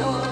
너.